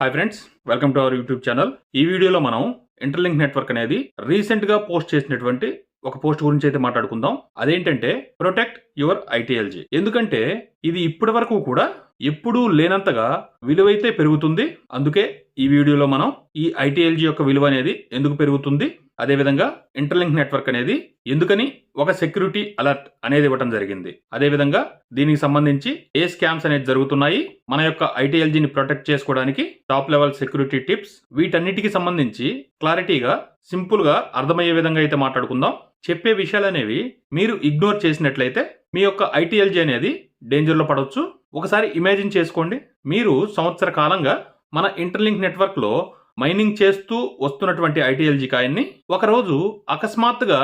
Hi friends welcome to our YouTube channel ఈ వీడియోలో మనం ఇంటర్లింక్ నెట్వర్క్ అనేది రీసెంట్గా పోస్ట్ చేసినటువంటి ఒక పోస్ట్ గురించి అయితే మాట్లాడుకుందాం. అదేంటంటే ప్రొటెక్ట్ యువర్ ఐటీఎల్జీ ఎందుకంటే ఇది ఇప్పటి వరకు కూడా ఎప్పుడూ లేనంతగా విలువైతే పెరుగుతుంది. అందుకే ఈ వీడియోలో మనం ఈ ఐటీఎల్జీ యొక్క విలువ అనేది ఎందుకు పెరుగుతుంది? అదేవిధంగా ఇంటర్లింక్ నెట్వర్క్ అనేది ఎందుకని ఒక సెక్యూరిటీ అలర్ట్ అనేది ఇవ్వడం జరిగింది. అదేవిధంగా దీనికి సంబంధించి ఏ స్కామ్స్ అనేది జరుగుతున్నాయి? మన యొక్క ఐటీఎల్జీని ప్రొటెక్ట్ చేసుకోవడానికి టాప్ లెవెల్ సెక్యూరిటీ టిప్స్ వీటన్నిటికి సంబంధించి క్లారిటీగా సింపుల్గా అర్థమయ్యే విధంగా అయితే మాట్లాడుకుందాం. చెప్పే విషయాలు అనేవి మీరు ఇగ్నోర్ చేసినట్లయితే మీ యొక్క ఐటీఎల్జీ అనేది డేంజర్లో పడవచ్చు ఒకసారి ఇమాజిన్ చేసుకోండి. మీరు సంవత్సర కాలంగా మన ఇంటర్లింక్ నెట్వర్క్లో మైనింగ్ చేస్తూ వస్తున్నటువంటి ఐటీఎల్జీ కాయిన్ని ఒకరోజు అకస్మాత్తుగా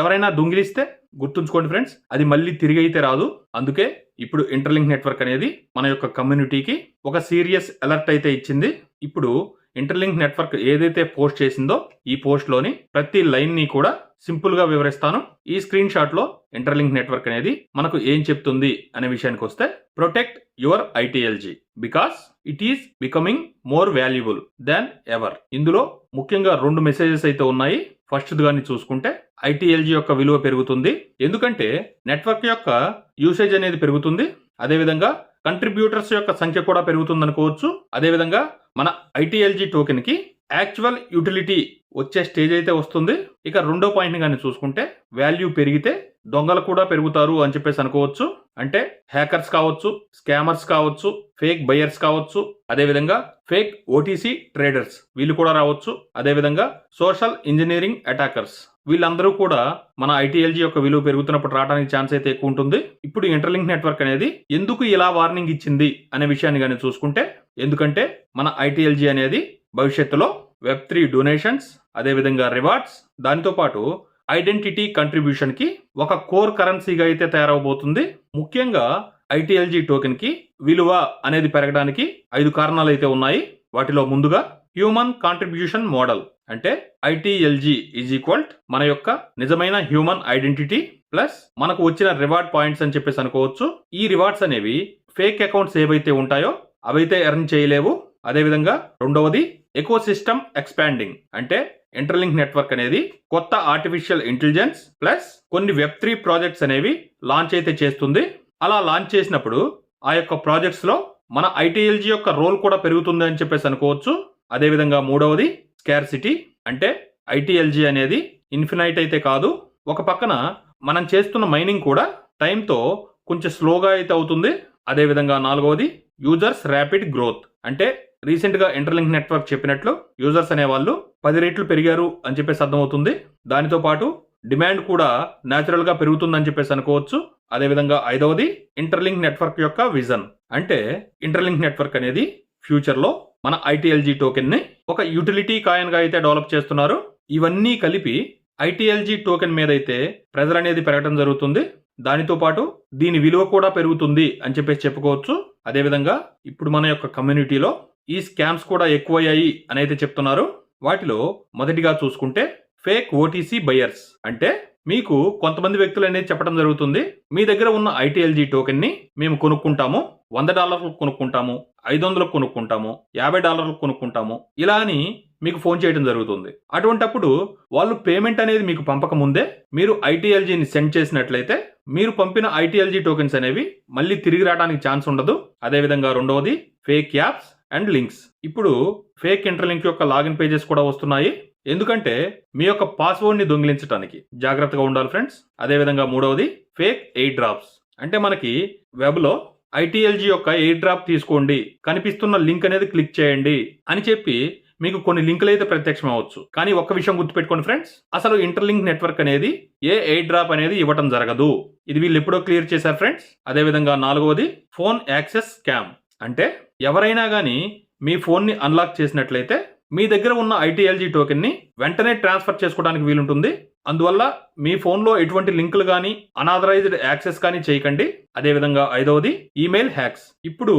ఎవరైనా దొంగిలిస్తే గుర్తుంచుకోండి ఫ్రెండ్స్ అది మళ్ళీ తిరిగి అయితే రాదు. అందుకే ఇప్పుడు ఇంటర్లింక్ నెట్వర్క్ అనేది మన యొక్క కమ్యూనిటీకి ఒక సీరియస్ అలర్ట్ అయితే ఇచ్చింది. ఇప్పుడు ఇంటర్లింక్ నెట్వర్క్ ఏదైతే పోస్ట్ చేసిందో ఈ పోస్ట్లోని ప్రతి లైన్ని కూడా సింపుల్గా వివరిస్తాను. ఈ స్క్రీన్ షాట్లో ఇంటర్లింక్ నెట్వర్క్ అనేది మనకు ఏం చెప్తుంది అనే విషయానికి వస్తే protect your ITLG because it is becoming more valuable than ever ఇందులో ముఖ్యంగా రెండు మెసేజెస్ అయితే ఉన్నాయి. ఫస్ట్ గాని చూసుకుంటే ఐటీఎల్జీ యొక్క విలువ పెరుగుతుంది. ఎందుకంటే నెట్వర్క్ యొక్క యూసేజ్ అనేది పెరుగుతుంది. అదేవిధంగా కంట్రిబ్యూటర్స్ యొక్క సంఖ్య కూడా పెరుగుతుంది అనుకోవచ్చు అదేవిధంగా మన ఐటీఎల్జీ టోకెన్కి యాక్చువల్ యూటిలిటీ వచ్చే స్టేజ్ అయితే వస్తుంది. ఇక రెండో పాయింట్ కానీ చూసుకుంటే వాల్యూ పెరిగితే దొంగలు కూడా పెరుగుతారు అని చెప్పేసి అనుకోవచ్చు. అంటే హ్యాకర్స్ కావచ్చు స్కామర్స్ కావచ్చు ఫేక్ బయర్స్ కావచ్చు అదేవిధంగా ఫేక్ ఓటీసీ ట్రేడర్స్ వీళ్ళు కూడా రావచ్చు. అదేవిధంగా సోషల్ ఇంజనీరింగ్ అటాకర్స్. వీళ్ళందరూ కూడా మన ఐటీఎల్జీ యొక్క విలువ పెరుగుతున్నప్పుడు రావడానికి ఛాన్స్ అయితే ఎక్కువ ఉంటుంది. ఇప్పుడు ఇంటర్లింక్ నెట్వర్క్ అనేది ఎందుకు ఇలా వార్నింగ్ ఇచ్చింది అనే విషయాన్ని కానీ చూసుకుంటే ఎందుకంటే మన ఐటీఎల్జీ అనేది భవిష్యత్తులో వెబ్ త్రీ డొనేషన్స్ అదేవిధంగా రివార్డ్స్ దానితో పాటు ఐడెంటిటీ కంట్రిబ్యూషన్కి ఒక కోర్ కరెన్సీగా అయితే తయారవబోతుంది. ముఖ్యంగా ఐటీఎల్జీ టోకెన్కి విలువ అనేది పెరగడానికి ఐదు కారణాలు అయితే ఉన్నాయి. వాటిలో ముందుగా హ్యూమన్ కాంట్రిబ్యూషన్ మోడల్. అంటే ఐటీఎల్జీ ఈజ్ ఈక్వల్ మన యొక్క నిజమైన హ్యూమన్ ఐడెంటిటీ ప్లస్ మనకు వచ్చిన రివార్డ్ పాయింట్స్ అని చెప్పేసి అనుకోవచ్చు. ఈ రివార్డ్స్ అనేవి ఫేక్ అకౌంట్స్ ఏవైతే ఉంటాయో అవైతే ఎర్న్ చేయలేవు. అదేవిధంగా రెండవది ఎకో సిస్టమ్ ఎక్స్పాండింగ్ అంటే ఇంటర్లింక్ నెట్వర్క్ అనేది కొత్త ఆర్టిఫిషియల్ ఇంటెలిజెన్స్ ప్లస్ కొన్ని వెబ్ త్రీ ప్రాజెక్ట్స్ అనేవి లాంచ్ అయితే చేస్తుంది. అలా లాంచ్ చేసినప్పుడు ఆ యొక్క ప్రాజెక్ట్స్లో మన ఐటీఎల్జీ యొక్క రోల్ కూడా పెరుగుతుంది అని చెప్పేసి అనుకోవచ్చు. అదేవిధంగా మూడవది స్కార్సిటీ అంటే ఐటీఎల్జీ అనేది ఇన్ఫినైట్ అయితే కాదు. ఒక పక్కన మనం చేస్తున్న మైనింగ్ కూడా టైంతో కొంచెం స్లోగా అయితే అవుతుంది. అదేవిధంగా నాలుగవది యూజర్స్ ర్యాపిడ్ గ్రోత్. అంటే రీసెంట్గా ఇంటర్లింక్ నెట్వర్క్ చెప్పినట్లు యూజర్స్ అనేవాళ్ళు పది రేట్లు పెరిగారు అని చెప్పేసి అర్థమవుతుంది. దానితో పాటు డిమాండ్ కూడా న్యాచురల్గా పెరుగుతుందని చెప్పేసి అనుకోవచ్చు. అదేవిధంగా ఐదవది ఇంటర్లింక్ నెట్వర్క్ యొక్క విజన్. అంటే ఇంటర్లింక్ నెట్వర్క్ అనేది ఫ్యూచర్లో మన ఐటీఎల్జీ టోకెన్ని ఒక యూటిలిటీ కాయన్గా అయితే డెవలప్ చేస్తున్నారు. ఇవన్నీ కలిపి ఐటీఎల్జీ టోకెన్ మీద అయితే ప్రెజర్ అనేది పెరగడం జరుగుతుంది. దానితో పాటు దీని విలువ కూడా పెరుగుతుంది అని చెప్పేసి చెప్పుకోవచ్చు. అదేవిధంగా ఇప్పుడు మన యొక్క కమ్యూనిటీలో ఈ స్కామ్స్ కూడా ఎక్కువయ్యాయి అని అయితే చెప్తున్నారు. వాటిలో మొదటిగా చూసుకుంటే ఫేక్ ఓటీసీ బయర్స్ అంటే మీకు కొంతమంది వ్యక్తులు అనేది చెప్పడం జరుగుతుంది. మీ దగ్గర ఉన్న ఐటీఎల్జీ టోకెన్ని మేము కొనుక్కుంటాము. వంద డాలర్లకు కొనుక్కుంటాము. ఐదు వందలకు కొనుక్కుంటాము. యాభై డాలర్లకు కొనుక్కుంటాము. ఇలా అని మీకు ఫోన్ చేయడం జరుగుతుంది. అటువంటప్పుడు వాళ్ళు పేమెంట్ అనేది మీకు పంపక ముందే మీరు ఐటీఎల్జీని సెండ్ చేసినట్లయితే మీరు పంపిన ఐటీఎల్జీ టోకెన్స్ అనేవి మళ్ళీ తిరిగి రావడానికి ఛాన్స్ ఉండదు. అదేవిధంగా రెండవది ఫేక్ యాప్స్ అండ్ లింక్స్. ఇప్పుడు ఫేక్ ఇంటర్లింక్ యొక్క లాగిన్ పేజెస్ కూడా వస్తున్నాయి. ఎందుకంటే మీ యొక్క పాస్వర్డ్ని దొంగిలించడానికి జాగ్రత్తగా ఉండాలి ఫ్రెండ్స్. అదేవిధంగా మూడవది ఫేక్ ఎయిర్ డ్రాప్స్. అంటే మనకి వెబ్లో ఐటీఎల్జీ యొక్క ఎయిర్ డ్రాప్ తీసుకోండి కనిపిస్తున్న లింక్ అనేది క్లిక్ చేయండి అని చెప్పి మీకు కొన్ని లింకులు అయితే ప్రత్యక్షం అవ్వచ్చు. కానీ ఒక్క విషయం గుర్తుపెట్టుకోండి ఫ్రెండ్స్. అసలు ఇంటర్లింక్ నెట్వర్క్ అనేది ఏ ఎయిర్ డ్రాప్ అనేది ఇవ్వటం జరగదు. ఇది వీళ్ళు ఎప్పుడో క్లియర్ చేశారు ఫ్రెండ్స్. అదేవిధంగా నాలుగవది ఫోన్ యాక్సెస్ స్కామ్. అంటే ఎవరైనా కానీ మీ ఫోన్ని అన్లాక్ చేసినట్లయితే మీ దగ్గర ఉన్న ఐటీఎల్జీ టోకెన్ని వెంటనే ట్రాన్స్ఫర్ చేసుకోవడానికి వీలుంటుంది. అందువల్ల మీ ఫోన్లో ఎటువంటి లింకులు కానీ అనాథరైజ్డ్ యాక్సెస్ కానీ చేయకండి. అదేవిధంగా ఐదవది ఈమెయిల్ హ్యాక్స్. ఇప్పుడు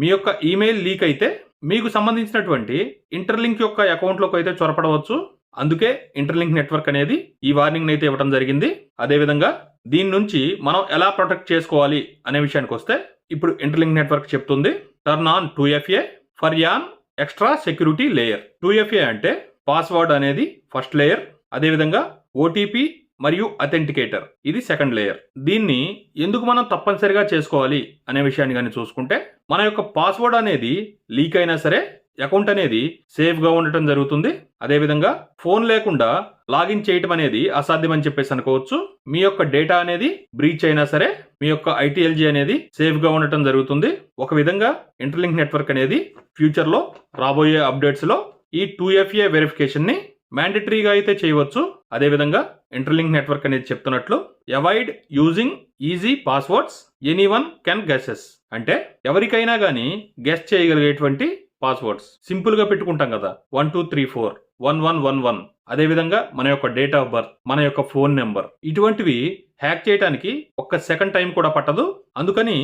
మీ యొక్క ఈమెయిల్ లీక్ అయితే మీకు సంబంధించినటువంటి ఇంటర్లింక్ యొక్క అకౌంట్లోకి అయితే చొరపడవచ్చు. అందుకే ఇంటర్లింక్ నెట్వర్క్ అనేది ఈ వార్నింగ్ అయితే ఇవ్వడం జరిగింది. అదేవిధంగా దీని నుంచి మనం ఎలా ప్రొటెక్ట్ చేసుకోవాలి అనే విషయానికి వస్తే ఇప్పుడు ఇంటర్లింక్ నెట్వర్క్ చెప్తుంది. Turn on two FA for an extra security layer. Two FA అంటే పాస్వర్డ్ అనేది ఫస్ట్ లేయర్ అదేవిధంగా ఓటీపీ మరియు అథెంటికేటర్. ఇది సెకండ్ లేయర్. దీన్ని ఎందుకు మనం తప్పనిసరిగా చేసుకోవాలి అనే విషయాన్ని కానీ చూసుకుంటే మన యొక్క పాస్వర్డ్ అనేది లీక్ అయినా సరే అకౌంట్ అనేది సేఫ్గా ఉండటం జరుగుతుంది. అదేవిధంగా ఫోన్ లేకుండా లాగిన్ చేయటం అనేది అసాధ్యం అని చెప్పేసి అనుకోవచ్చు. మీ యొక్క డేటా అనేది బ్రీచ్ అయినా సరే మీ యొక్క ఐటీఎల్జీ అనేది సేఫ్గా ఉండటం జరుగుతుంది. ఒక విధంగా ఇంటర్లింక్ నెట్వర్క్ అనేది ఫ్యూచర్లో రాబోయే అప్డేట్స్లో ఈ టూ ఎఫ్ఏ వెరిఫికేషన్ని మ్యాండటరీగా అయితే చేయవచ్చు. అదేవిధంగా ఇంటర్లింక్ నెట్వర్క్ అనేది చెప్తున్నట్లు avoid using easy passwords any one can guesses. అంటే ఎవరికైనా కానీ గెస్ చేయగలిగేటువంటి పాస్వర్డ్స్ సింపుల్గా పెట్టుకుంటాం కదా. One two three four one one one one అదేవిధంగా మన యొక్క డేట్ ఆఫ్ బర్త్ మన యొక్క ఫోన్ నెంబర్ ఇటువంటివి హ్యాక్ చేయడానికి ఒక్క సెకండ్ టైం కూడా పట్టదు. అందుకని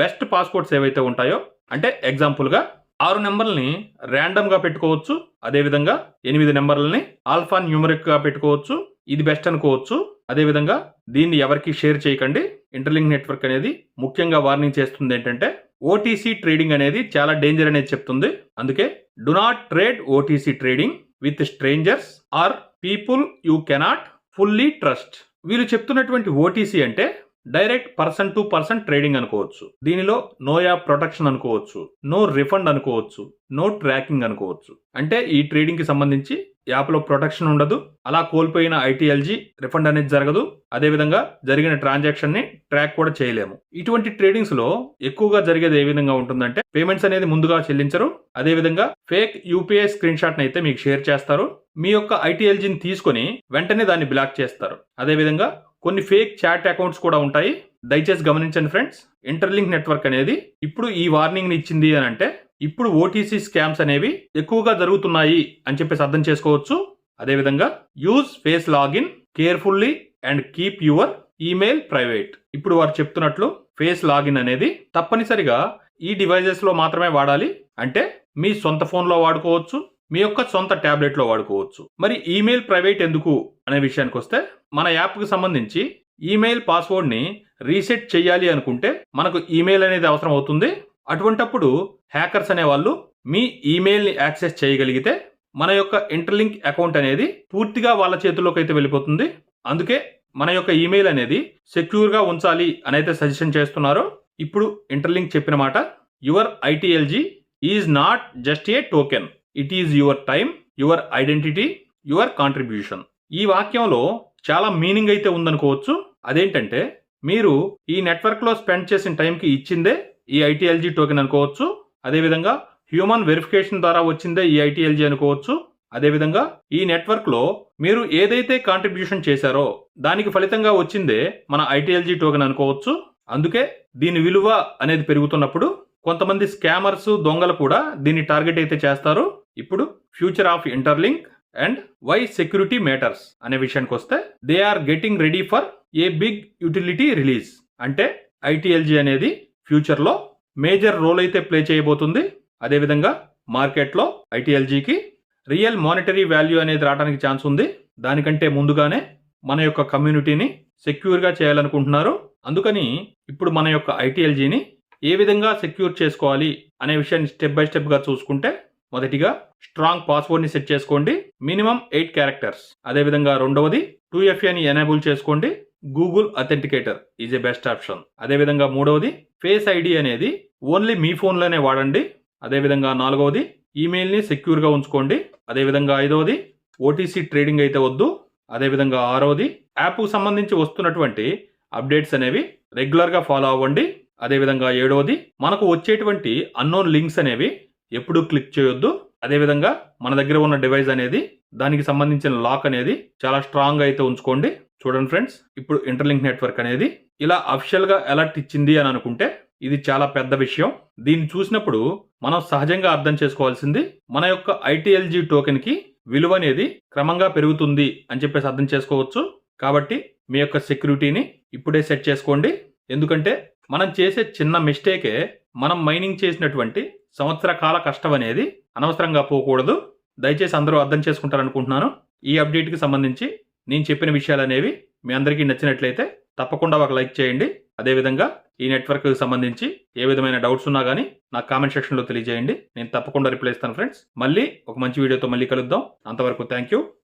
బెస్ట్ పాస్వర్డ్స్ ఏవైతే ఉంటాయో అంటే ఎగ్జాంపుల్గా ఆరు నెంబర్లని ర్యాండమ్గా పెట్టుకోవచ్చు. అదేవిధంగా ఎనిమిది నెంబర్లని ఆల్ఫా న్యూమరిక్గా పెట్టుకోవచ్చు. ఇది బెస్ట్ అనుకోవచ్చు. అదేవిధంగా దీన్ని ఎవరికి షేర్ చేయకండి. ఇంటర్లింక్ నెట్వర్క్ అనేది ముఖ్యంగా వార్నింగ్ చేస్తుంది ఏంటంటే ఓటీసీ ట్రేడింగ్ అనేది చాలా డేంజర్ అనేది చెప్తుంది. అందుకే do not trade OTC trading with strangers or people you cannot fully trust వీళ్ళు చెప్తున్నటువంటి ఓటీసీ అంటే direct person to person trading అనుకోవచ్చు. దీనిలో నో యాప్ ప్రొటెక్షన్ అనుకోవచ్చు. నో రిఫండ్ అనుకోవచ్చు. నో ట్రాకింగ్ అనుకోవచ్చు. అంటే ఈ ట్రేడింగ్కి సంబంధించి యాప్లో ప్రొటెక్షన్ ఉండదు. అలా కోల్పోయిన ఐటీఎల్జీ రిఫండ్ అనేది జరగదు. అదేవిధంగా జరిగిన ట్రాన్సాక్షన్ని ట్రాక్ కూడా చేయలేము. ఇటువంటి ట్రేడింగ్స్లో ఎక్కువగా జరిగేది ఏ విధంగా ఉంటుందంటే పేమెంట్స్ అనేది ముందుగా చెల్లించరు. అదేవిధంగా ఫేక్ యూపీఐ స్క్రీన్ షాట్ అయితే మీకు షేర్ చేస్తారు. మీ యొక్క ఐటీఎల్జీని తీసుకొని వెంటనే దాన్ని బ్లాక్ చేస్తారు. అదేవిధంగా కొన్ని ఫేక్ చాట్ అకౌంట్స్ కూడా ఉంటాయి. దయచేసి గమనించండి ఫ్రెండ్స్. ఇంటర్లింక్ నెట్వర్క్ అనేది ఇప్పుడు ఈ వార్నింగ్ని ఇచ్చింది అని అంటే ఇప్పుడు ఓటీసీ స్కామ్స్ అనేవి ఎక్కువగా జరుగుతున్నాయి అని చెప్పేసి అర్థం చేసుకోవచ్చు. అదేవిధంగా use face login carefully and keep your email private ఇప్పుడు వారు చెప్తున్నట్లు ఫేస్ లాగిన్ అనేది తప్పనిసరిగా ఈ డివైజెస్లో మాత్రమే వాడాలి. అంటే మీ సొంత ఫోన్లో వాడుకోవచ్చు మీ యొక్క సొంత ట్యాబ్లెట్లో వాడుకోవచ్చు. మరి ఈమెయిల్ ప్రైవేట్ ఎందుకు అనే విషయానికి వస్తే మన యాప్కి సంబంధించి ఈమెయిల్ పాస్వర్డ్ని రీసెట్ చేయాలి అనుకుంటే మనకు ఈమెయిల్ అనేది అవసరం అవుతుంది. అటువంటప్పుడు హ్యాకర్స్ అనే వాళ్ళు మీ ఈమెయిల్ని యాక్సెస్ చేయగలిగితే మన యొక్క ఇంటర్లింక్ అకౌంట్ అనేది పూర్తిగా వాళ్ళ చేతుల్లోకి అయితే వెళ్ళిపోతుంది. అందుకే మన యొక్క ఈమెయిల్ అనేది సెక్యూర్గా ఉంచాలి అని అయితే సజెషన్ చేస్తున్నారో. ఇప్పుడు ఇంటర్లింక్ చెప్పిన మాట your ITLG is not just a token it is your time your identity your contribution. ఈ వాక్యంలో చాలా మీనింగ్ అయితే ఉందనుకోవచ్చు. అదేంటంటే మీరు ఈ నెట్వర్క్లో స్పెండ్ చేసిన టైంకి ఇచ్చిందే ఈ ఐటీఎల్జీ టోకెన్ అనుకోవచ్చు. అదేవిధంగా హ్యూమన్ వెరిఫికేషన్ ద్వారా వచ్చిందే ఈ ఐటీఎల్జీ అనుకోవచ్చు. అదేవిధంగా ఈ నెట్వర్క్లో మీరు ఏదైతే కాంట్రిబ్యూషన్ చేశారో దానికి ఫలితంగా వచ్చిందే మన ఐటీఎల్జీ టోకెన్ అనుకోవచ్చు. అందుకే దీని విలువ అనేది పెరుగుతున్నప్పుడు కొంతమంది స్కామర్స్ దొంగలు కూడా దీన్ని టార్గెట్ అయితే చేస్తారు. ఇప్పుడు future of Interlink and why security matters అనే విషయానికి వస్తే they are getting ready for a big utility release అంటే ఐటీఎల్జీ అనేది ఫ్యూచర్లో మేజర్ రోల్ అయితే ప్లే చేయబోతుంది. అదేవిధంగా మార్కెట్లో ఐటీఎల్జీకి రియల్ మానిటరీ వాల్యూ అనేది రావడానికి ఛాన్స్ ఉంది. దానికంటే ముందుగానే మన యొక్క కమ్యూనిటీని సెక్యూర్గా చేయాలనుకుంటున్నారు. అందుకని ఇప్పుడు మన యొక్క ఐటీఎల్జీని ఏ విధంగా సెక్యూర్ చేసుకోవాలి అనే విషయాన్ని స్టెప్ బై స్టెప్గా చూసుకుంటే మొదటిగా స్ట్రాంగ్ పాస్వర్డ్ని సెట్ చేసుకోండి. Minimum eight characters. అదేవిధంగా రెండవది టూ ఎఫ్ఏని ఎనేబుల్ చేసుకోండి. Google authenticator is a best option అదేవిధంగా మూడవది ఫేస్ ఐడి అనేది ఓన్లీ మీ ఫోన్లోనే వాడండి. అదేవిధంగా నాలుగవది ఈమెయిల్ని సెక్యూర్గా ఉంచుకోండి. అదేవిధంగా ఐదవది ఓటీసీ ట్రేడింగ్ అయితే వద్దు. అదేవిధంగా ఆరవది యాప్కు సంబంధించి వస్తున్నటువంటి అప్డేట్స్ అనేవి రెగ్యులర్గా ఫాలో అవ్వండి. అదేవిధంగా ఏడవది మనకు వచ్చేటువంటి అన్నోన్ లింక్స్ అనేవి ఎప్పుడూ క్లిక్ చేయొద్దు. అదేవిధంగా మన దగ్గర ఉన్న డివైస్ అనేది దానికి సంబంధించిన లాక్ అనేది చాలా స్ట్రాంగ్ అయితే ఉంచుకోండి. చూడండి ఫ్రెండ్స్ ఇప్పుడు ఇంటర్లింక్ నెట్వర్క్ అనేది ఇలా అఫిషియల్గా అలర్ట్ ఇచ్చింది అని అనుకుంటే ఇది చాలా పెద్ద విషయం. దీన్ని చూసినప్పుడు మనం సహజంగా అర్థం చేసుకోవాల్సింది మన యొక్క ఐటీఎల్జీ టోకెన్కి విలువ అనేది క్రమంగా పెరుగుతుంది అని చెప్పేసి అర్థం చేసుకోవచ్చు. కాబట్టి మీ యొక్క సెక్యూరిటీని ఇప్పుడే సెట్ చేసుకోండి. ఎందుకంటే మనం చేసే చిన్న మిస్టేకే మనం మైనింగ్ చేసినటువంటి సంవత్సర కాల కష్టం అనేది అనవసరంగా పోకూడదు. దయచేసి అందరూ అర్థం చేసుకుంటారనుకుంటున్నాను. ఈ అప్డేట్కి సంబంధించి నేను చెప్పిన విషయాలు అనేవి మీ అందరికీ నచ్చినట్లయితే తప్పకుండా ఒక లైక్ చేయండి. అదేవిధంగా ఈ నెట్వర్క్ సంబంధించి ఏ విధమైన డౌట్స్ ఉన్నా కానీ నాకు కామెంట్ సెక్షన్లో తెలియజేయండి. నేను తప్పకుండా రిప్లై ఇస్తాను ఫ్రెండ్స్. మళ్ళీ ఒక మంచి వీడియోతో మళ్ళీ కలుద్దాం. అంతవరకు థ్యాంక్ యూ.